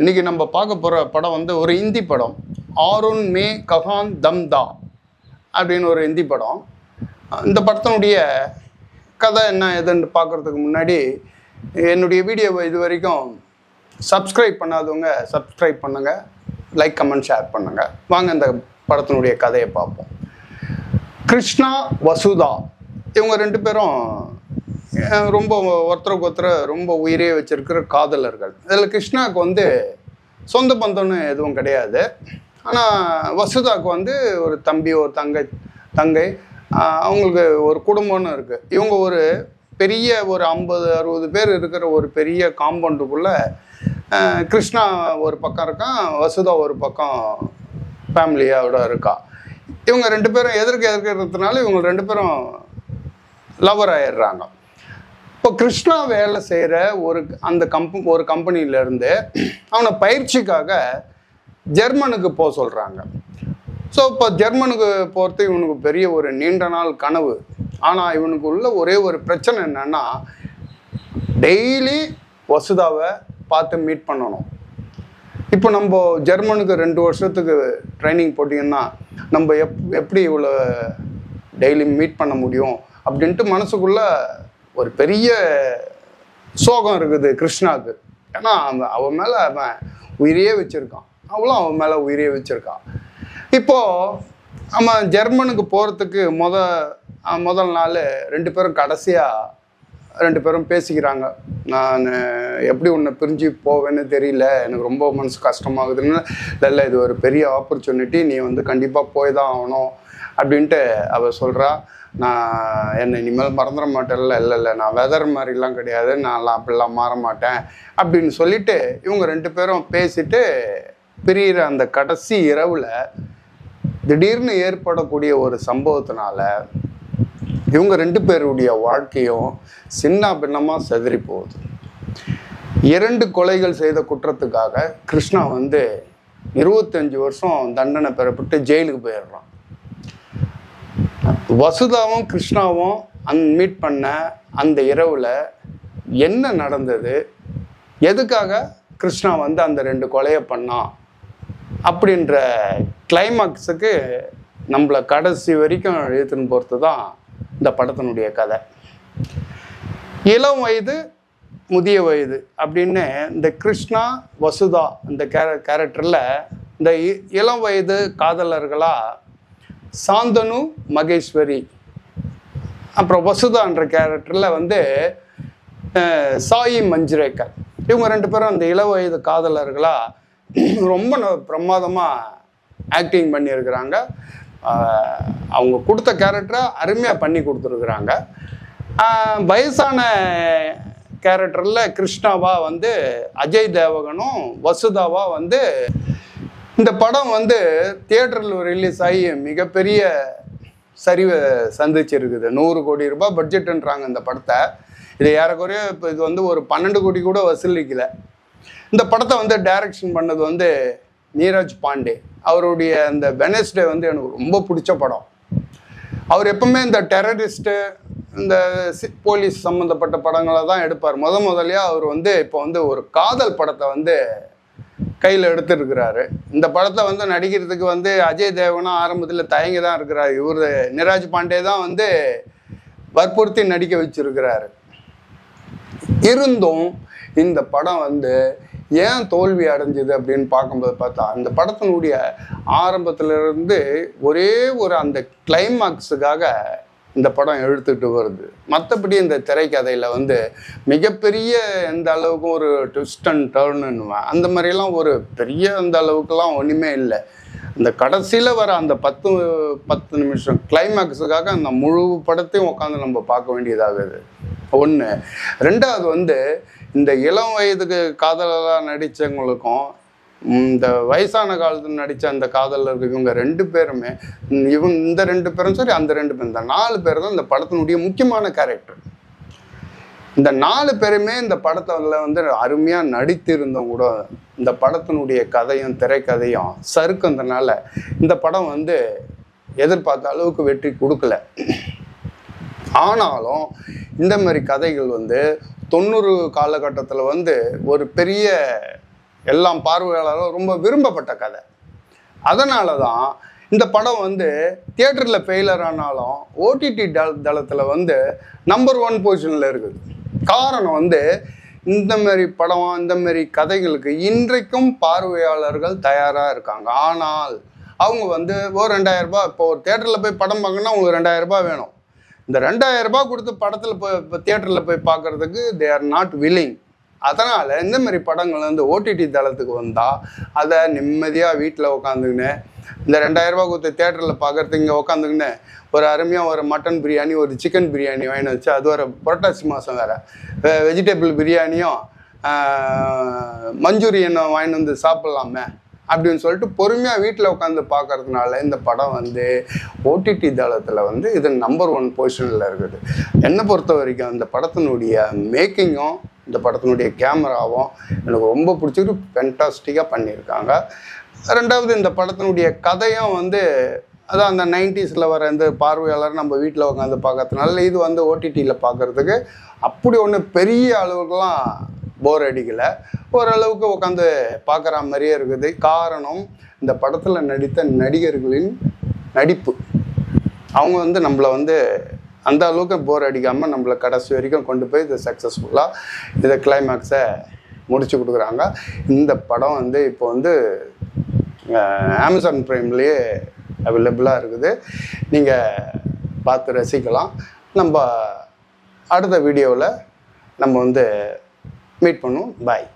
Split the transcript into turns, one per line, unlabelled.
இன்னைக்கு நம்ம பார்க்க போகிற படம் வந்து ஒரு இந்தி படம். ஆருண் மே கஹான் தம்தா அப்படின்னு ஒரு இந்தி படம். இந்த படத்தினுடைய கதை என்ன எதுன்னு பார்க்குறதுக்கு முன்னாடி என்னுடைய வீடியோவை இது வரைக்கும் சப்ஸ்கிரைப் பண்ணாதவங்க சப்ஸ்கிரைப் பண்ணுங்கள் லைக் கமெண்ட் ஷேர் பண்ணுங்கள் வாங்க இந்த படத்தினுடைய கதையை பார்ப்போம். கிருஷ்ணா வசுதா. இவங்க ரெண்டு பேரும் ரொம்ப ஒருத்தருக்கு ஒருத்தர் ரொம்ப உயிரே வச்சிருக்கிற காதலர்கள். இதில் கிருஷ்ணாவுக்கு வந்து சொந்த பந்தம்னு எதுவும் கிடையாது. ஆனால் வசுதாவுக்கு வந்து ஒரு தம்பி ஒரு தங்கை தங்கை அவங்களுக்கு ஒரு குடும்பம்னு இருக்குது இவங்க ஒரு பெரிய ஒரு ஐம்பது அறுபது பேர் இருக்கிற ஒரு பெரிய காம்பவுண்டுக்குள்ளே கிருஷ்ணா ஒரு பக்கம் இருக்கான் வசுதா ஒரு பக்கம் ஃபேமிலியோட இருக்கா. இவங்க ரெண்டு பேரும் எதிர்க்க எதிர்க்கிறதுனால இவங்க ரெண்டு பேரும் லவர் ஆயிடுறாங்க. இப்போ கிருஷ்ணா வேலை செய்கிற ஒரு அந்த கம்ப ஒரு கம்பெனியிலேருந்து அவனை பயிற்சிக்காக ஜெர்மனுக்கு போக சொல்கிறாங்க ஸோ இப்போ ஜெர்மனுக்கு போகிறது இவனுக்கு பெரிய ஒரு நீண்ட நாள் கனவு. ஆனால் இவனுக்கு உள்ள ஒரே ஒரு பிரச்சனை என்னன்னா டெய்லி வசுதாவை பார்த்து மீட் பண்ணணும். இப்போ நம்ம ஜெர்மனுக்கு ரெண்டு வருஷத்துக்கு ட்ரைனிங் போட்டிங்கன்னா நம்ம எப் எப்படி இவ்வளோ டெய்லி மீட் பண்ண முடியும்? அப்படின்ட்டு மனசுக்குள்ளே ஒரு பெரிய சோகம் இருக்குது கிருஷ்ணாவுக்கு. ஏன்னா அவன் அவன் மேலே அவன் உயிரையே வச்சுருக்கான். அவளும் அவன் மேலே உயிரையே வச்சுருக்கான். இப்போது அவன் ஜெர்மனுக்கு போகிறதுக்கு முத முதல் நாள் ரெண்டு பேரும் கடைசியாக ரெண்டு பேரும் பேசிக்கிறாங்க. நான் எப்படி உன்னை பிரிஞ்சு போவேன்னு தெரியல. எனக்கு ரொம்ப மனசு கஷ்டமாகுதுன்னு. இல்லை இல்லை இது ஒரு பெரிய ஆப்பர்ச்சுனிட்டி நீ வந்து கண்டிப்பாக போய் தான் ஆகணும். அப்படின்ட்டு அவள் சொல்கிறா நான் என்னை இனிமேல் மறந்துட மாட்டேன்ல இல்லை இல்லை நான் வெதர் மாதிரிலாம் கிடையாது. நான்லாம் அப்படிலாம் மாற மாட்டேன். அப்படின்னு சொல்லிட்டு இவங்க ரெண்டு பேரும் பேசிட்டு பிரியிற அந்த கடைசி இரவில் திடீர்னு ஏற்படக்கூடிய ஒரு சம்பவத்தினால இவங்க ரெண்டு பேருடைய வாழ்க்கையும் சின்ன பின்னமாக செதறி போகுது. இரண்டு கொலைகள் செய்த குற்றத்துக்காக கிருஷ்ணா வந்து இருபத்தஞ்சு வருஷம் தண்டனை பெறப்பட்டு ஜெயிலுக்கு போயிடுறான். வசுதாவும் கிருஷ்ணாவும் அந் மீட் பண்ண அந்த இரவில் என்ன நடந்தது? எதுக்காக கிருஷ்ணா வந்து அந்த ரெண்டு கொலையை பண்ணான் அப்படின்ற கிளைமாக்ஸுக்கு நம்மளை கடைசி வரைக்கும் எழுத்துன்னு போகிறது தான் இந்த படத்தினுடைய கதை. இளம் வயது முதிய வயது அப்படின்னு இந்த கிருஷ்ணா வசுதா இந்த கேர கேரக்டரில் இந்த இ- இளம் வயது காதலர்களாக சாந்தனு மகேஸ்வரி. அப்புறம் வசுதான்ற கேரக்டரில் வந்து சாயி மஞ்சுரேக்கர் இவங்க ரெண்டு பேரும் அந்த இள வயது காதலர்களாக ரொம்ப ந- ஆக்டிங் பண்ணியிருக்கிறாங்க. அவங்க கொடுத்த கேரக்டரை அருமையாக பண்ணி கொடுத்துருக்குறாங்க. வயசான கேரக்டரில் கிருஷ்ணாவா வந்து அஜய் தேவகனும் வசுதாவா வந்து இந்த படம் வந்து தியேட்டரில் ரிலீஸ் ஆகி மிகப்பெரிய சரிவை சந்திச்சிருக்குது. நூறு கோடி ரூபாய் பட்ஜெட்டுன்றாங்க இந்த படத்தை. இது ஏறக்குறைய இப்போ இது வந்து ஒரு பன்னெண்டு கோடி கூட வசூலிக்கல. இந்த படத்தை வந்து டைரக்ஷன் பண்ணது வந்து நீரஜ் பாண்டே. அவருடைய அந்த வெனஸ்டே வந்து எனக்கு ரொம்ப பிடிச்ச படம். அவர் எப்பவுமே இந்த டெரரிஸ்ட்டு இந்த சி- போலீஸ் சம்மந்தப்பட்ட படங்களை தான் எடுப்பார். முத முதலியாக அவர் வந்து இப்போ வந்து ஒரு காதல் படத்தை வந்து கையில் எடுத்துருக்கிறாரு. இந்த படத்தை வந்து நடிக்கிறதுக்கு வந்து அஜய் தேவனும் ஆரம்பத்தில் தயங்கி தான் இருக்கிறார். இவர் நிராஜ் பாண்டே தான் வந்து வற்புறுத்தி நடிக்க வச்சிருக்கிறாரு. இருந்தும் இந்த படம் வந்து ஏன் தோல்வி அடைஞ்சது அப்படின்னு பார்க்கும்போது பார்த்தா அந்த படத்தினுடைய ஆரம்பத்திலிருந்து ஒரே ஒரு அந்த கிளைமாக்ஸுக்காக இந்த படம் எழுத்துக்கிட்டு வருது. மற்றபடி இந்த திரைக்கதையில் வந்து மிகப்பெரிய எந்த அளவுக்கும் ஒரு ட்விஸ்ட் அண்ட் டர்னுன்னுவேன் அந்த மாதிரிலாம் ஒரு பெரிய அந்த அளவுக்குலாம் ஒன்றுமே இல்லை. இந்த கடைசியில் வர அந்த பத்து பத்து நிமிஷம் கிளைமேக்ஸுக்காக அந்த முழு படத்தையும் உட்காந்து நம்ம பார்க்க வேண்டியதாகுது. ஒன்று ரெண்டாவது வந்து இந்த இளம் வயதுக்கு காதலராக நடித்தவங்களுக்கும் இந்த வயசான காலத்தில் நடித்த அந்த காதலர்கள் இவங்க ரெண்டு பேருமே இவங்க இந்த ரெண்டு பேரும் சரி அந்த ரெண்டு பேரும் இந்த நாலு பேர் தான் இந்த படத்தினுடைய முக்கியமான கேரக்டர் இந்த நாலு பேருமே இந்த படத்தில் வந்து அருமையாக நடித்திருந்தோம் கூட இந்த படத்தினுடைய கதையும் திரைக்கதையும் சறுக்குந்தனால இந்த படம் வந்து எதிர்பார்த்த அளவுக்கு வெற்றி கொடுக்கல. ஆனாலும் இந்த மாதிரி கதைகள் வந்து தொண்ணூறு காலகட்டத்தில் வந்து ஒரு பெரிய எல்லாம் பார்வையாளரும் ரொம்ப விரும்பப்பட்ட கதை. அதனால தான் இந்த படம் வந்து தியேட்டரில் ஃபெயிலர் ஆனாலும் ஓடிடி தளத்தில் வந்து நம்பர் ஒன் பொசிஷனில் இருக்குது. காரணம் வந்து இந்த மாதிரி படம் இந்த மாதிரி கதைகளுக்கு இன்றைக்கும் பார்வையாளர்கள் தயாராக இருக்காங்க. ஆனால் அவங்க வந்து ஒரு ரெண்டாயிரரூபா இப்போ ஒரு தேட்டரில் போய் படம் பார்க்கணுன்னா உங்களுக்கு ரெண்டாயிரரூபா வேணும். இந்த ரெண்டாயிரரூபா கொடுத்து படத்தில் போய் இப்போ தேட்டரில் போய் பார்க்குறதுக்கு தே ஆர் நாட் வில்லிங் அதனால் இந்த மாதிரி படங்கள் வந்து ஓடிடி தளத்துக்கு வந்தால் அதை நிம்மதியாக வீட்டில் உட்காந்துக்கின்னு இந்த ரெண்டாயிரரூபா கொடுத்த கொடுத்து தேட்டரில் பார்க்குறதுக்கு இங்கே உட்காந்துக்கின்னு ஒரு அருமையாக ஒரு மட்டன் பிரியாணி ஒரு சிக்கன் பிரியாணி வாங்கி வச்சு அது ஒரு புரட்டாசி மாதம் வேறு. வெஜிடபிள் பிரியாணியும் மஞ்சூரியனும் வாங்கிட்டு வந்து சாப்பிட்லாமே அப்படின்னு சொல்லிட்டு பொறுமையாக வீட்டில் உட்காந்து பார்க்கறதுனால இந்த படம் வந்து ஓடிடி தளத்தில் வந்து இது நம்பர் ஒன் பொசிஷனில் இருக்குது. என்னை பொறுத்த வரைக்கும் அந்த படத்தினுடைய மேக்கிங்கும் இந்த படத்தினுடைய கேமராவும் எனக்கு ரொம்ப பிடிச்சிட்டு ஃபென்டாஸ்டிக்காக பண்ணியிருக்காங்க. ரெண்டாவது இந்த படத்தினுடைய கதையும் வந்து அதான் அந்த நைன்டிஸில் வர இந்த பார்வையாளர் நம்ம வீட்டில் உட்காந்து பார்க்கறதுனால இது வந்து ஓடிடியில் பார்க்கறதுக்கு அப்படி ஒன்று பெரிய அளவுக்குலாம் போர் அடிக்கலை. ஓரளவுக்கு உட்காந்து பார்க்குற மாதிரியே இருக்குது. காரணம் இந்த படத்தில் நடித்த நடிகர்களின் நடிப்பு. அவங்க வந்து நம்மளை வந்து அந்த அளவுக்கு போர் அடிக்காமல் நம்மளை கடைசி வரைக்கும் கொண்டு போய் இதை சக்ஸஸ்ஃபுல்லாக இதை கிளைமேக்ஸை முடிச்சு கொடுக்குறாங்க. இந்த படம் வந்து இப்போ வந்து அமேசான் ப்ரைம்லேயே அவைலபிளாக இருக்குது. நீங்கள் பார்த்து ரசிக்கலாம். நம்ம அடுத்த வீடியோவில் நம்ம வந்து மீட் பண்ணுவோம். பாய்